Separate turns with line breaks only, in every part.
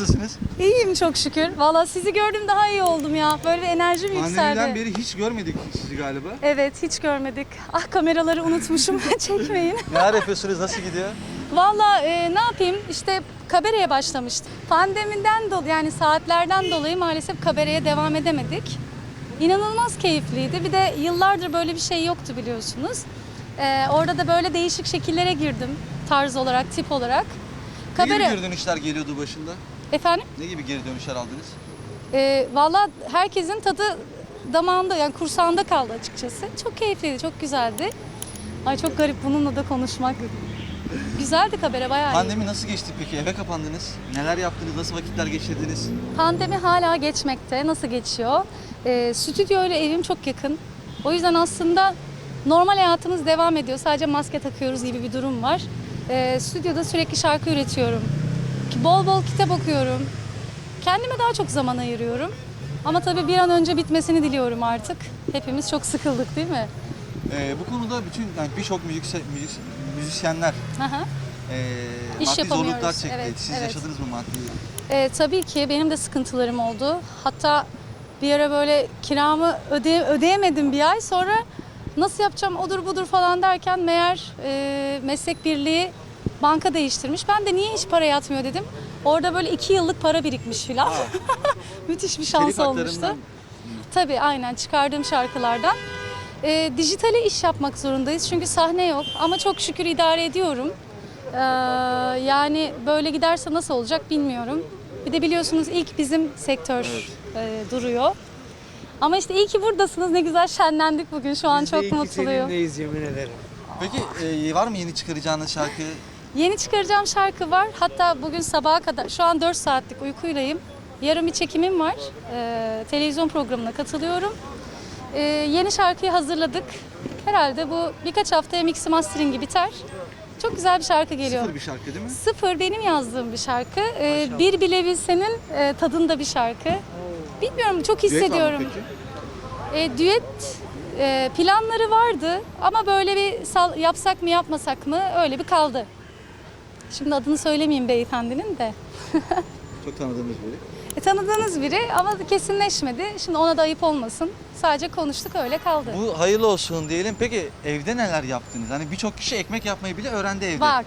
Nasılsınız?
İyiyim çok şükür. Valla sizi gördüm daha iyi oldum ya. Böyle bir enerjim
Pandemiden
yükseldi.
beri hiç görmedik sizi galiba.
Evet hiç görmedik. Ah kameraları unutmuşum. Çekmeyin.
Neler yapıyorsunuz? Nasıl gidiyor?
Valla e, ne yapayım işte kabereye başlamıştım. Pandemiden dolayı yani saatlerden dolayı maalesef kabereye devam edemedik. İnanılmaz keyifliydi. Bir de yıllardır böyle bir şey yoktu biliyorsunuz. E, orada da böyle değişik şekillere girdim tarz olarak, tip olarak. Kabere...
geri dönüşler geliyordu başında?
Efendim?
Ne gibi geri dönüşler aldınız?
E, Valla herkesin tadı damağında yani kursağında kaldı açıkçası. Çok keyifliydi, çok güzeldi. Ay çok garip bununla da konuşmak. Güzeldi kabere bayağı iyi.
Pandemi nasıl geçti peki? Eve kapandınız. Neler yaptınız? Nasıl vakitler geçirdiniz?
Pandemi hala geçmekte. Nasıl geçiyor? Ee, stüdyo ile evim çok yakın. O yüzden aslında normal hayatımız devam ediyor. Sadece maske takıyoruz gibi bir durum var. Ee, stüdyoda sürekli şarkı üretiyorum. Bol bol kitap okuyorum. Kendime daha çok zaman ayırıyorum. Ama tabii bir an önce bitmesini diliyorum artık. Hepimiz çok sıkıldık değil mi?
Ee, bu konuda bütün yani birçok müzik, müzik, müzisyenler ee,
İş
maddi
yapamıyoruz.
zorluklar çekti.
Evet,
Siz
evet.
yaşadınız mı maddi?
Ee, tabii ki benim de sıkıntılarım oldu. Hatta bir ara böyle kiramı öde, ödeyemedim bir ay sonra nasıl yapacağım odur budur falan derken meğer e, meslek birliği banka değiştirmiş. Ben de niye hiç para yatmıyor dedim. Orada böyle iki yıllık para birikmiş filan. Müthiş bir şans olmuştu. Tabii aynen çıkardığım şarkılardan. Ee, dijitale iş yapmak zorundayız çünkü sahne yok ama çok şükür idare ediyorum. Ee, yani böyle giderse nasıl olacak bilmiyorum. Bir de biliyorsunuz ilk bizim sektör e, duruyor. Ama işte iyi ki buradasınız. Ne güzel şenlendik bugün. Şu an
Biz de
çok
iyi ki
mutluyum.
Seninleyiz yemin ederim.
Peki ee, var mı yeni çıkaracağınız şarkı?
Yeni çıkaracağım şarkı var. Hatta bugün sabaha kadar, şu an 4 saatlik uykuylayım. Yarın bir çekimim var. Ee, televizyon programına katılıyorum. Ee, yeni şarkıyı hazırladık. Herhalde bu birkaç haftaya mix masteringi biter. Çok güzel bir şarkı geliyor.
Sıfır bir şarkı değil mi?
Sıfır benim yazdığım bir şarkı. Ee, bir bile bilsenin e, tadında bir şarkı. Bilmiyorum çok
Düet var mı
hissediyorum.
peki?
E, düet e, planları vardı ama böyle bir sal- yapsak mı yapmasak mı öyle bir kaldı. Şimdi adını söylemeyeyim beyefendinin de.
Çok tanıdığımız biri.
E, tanıdığınız biri ama kesinleşmedi. Şimdi ona da ayıp olmasın. Sadece konuştuk öyle kaldı.
Bu hayırlı olsun diyelim. Peki evde neler yaptınız? Hani birçok kişi ekmek yapmayı bile öğrendi evde.
Bak.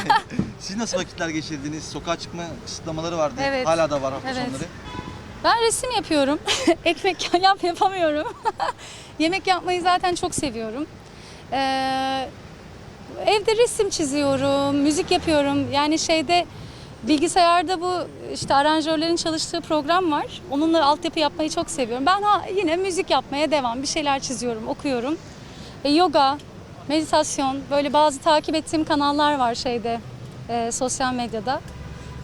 Siz nasıl vakitler geçirdiniz? Sokağa çıkma kısıtlamaları vardı.
Evet.
Hala da var hafta
Evet.
sonları.
Ben resim yapıyorum. Ekmek yap yapamıyorum. Yemek yapmayı zaten çok seviyorum. Ee, evde resim çiziyorum, müzik yapıyorum. Yani şeyde bilgisayarda bu işte aranjörlerin çalıştığı program var. Onunla altyapı yapmayı çok seviyorum. Ben ha, yine müzik yapmaya devam. Bir şeyler çiziyorum, okuyorum. E, yoga, meditasyon, böyle bazı takip ettiğim kanallar var şeyde, e, sosyal medyada.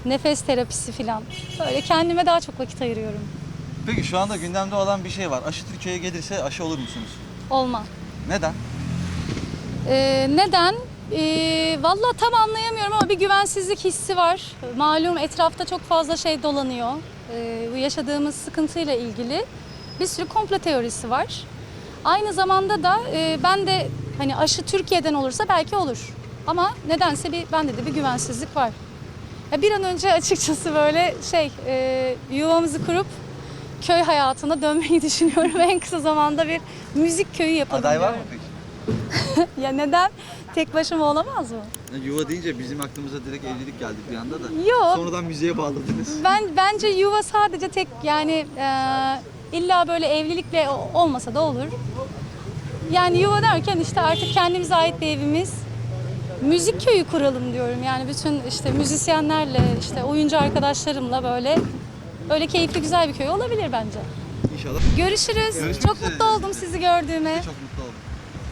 Nefes terapisi falan. Böyle kendime daha çok vakit ayırıyorum.
Peki şu anda gündemde olan bir şey var. Aşı Türkiye'ye gelirse aşı olur musunuz?
Olma.
Neden?
Ee, neden? Ee, Valla tam anlayamıyorum ama bir güvensizlik hissi var. Malum etrafta çok fazla şey dolanıyor. Ee, bu yaşadığımız sıkıntıyla ilgili bir sürü komplo teorisi var. Aynı zamanda da e, ben de hani aşı Türkiye'den olursa belki olur. Ama nedense bir bende de bir güvensizlik var. Ya bir an önce açıkçası böyle şey e, yuvamızı kurup köy hayatına dönmeyi düşünüyorum. En kısa zamanda bir müzik köyü yapalım
Aday var mı
diyorum.
peki?
Ya neden? Tek başıma olamaz mı?
Ya Yuva deyince bizim aklımıza direkt evlilik geldi bir anda da.
Yok.
Sonradan müziğe bağladınız.
Ben bence yuva sadece tek yani e, illa böyle evlilikle olmasa da olur. Yani yuva derken işte artık kendimize ait bir evimiz. Müzik köyü kuralım diyorum. Yani bütün işte müzisyenlerle, işte oyuncu arkadaşlarımla böyle öyle keyifli güzel bir köy olabilir bence.
İnşallah.
Görüşürüz.
Görüşmek
Çok
üzere.
mutlu oldum sizi gördüğüme.
Çok mutlu oldum.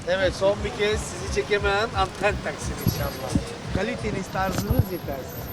Evet son bir kez sizi çekemeyen anten taksin inşallah. Kaliteniz tarzınız yetersiz.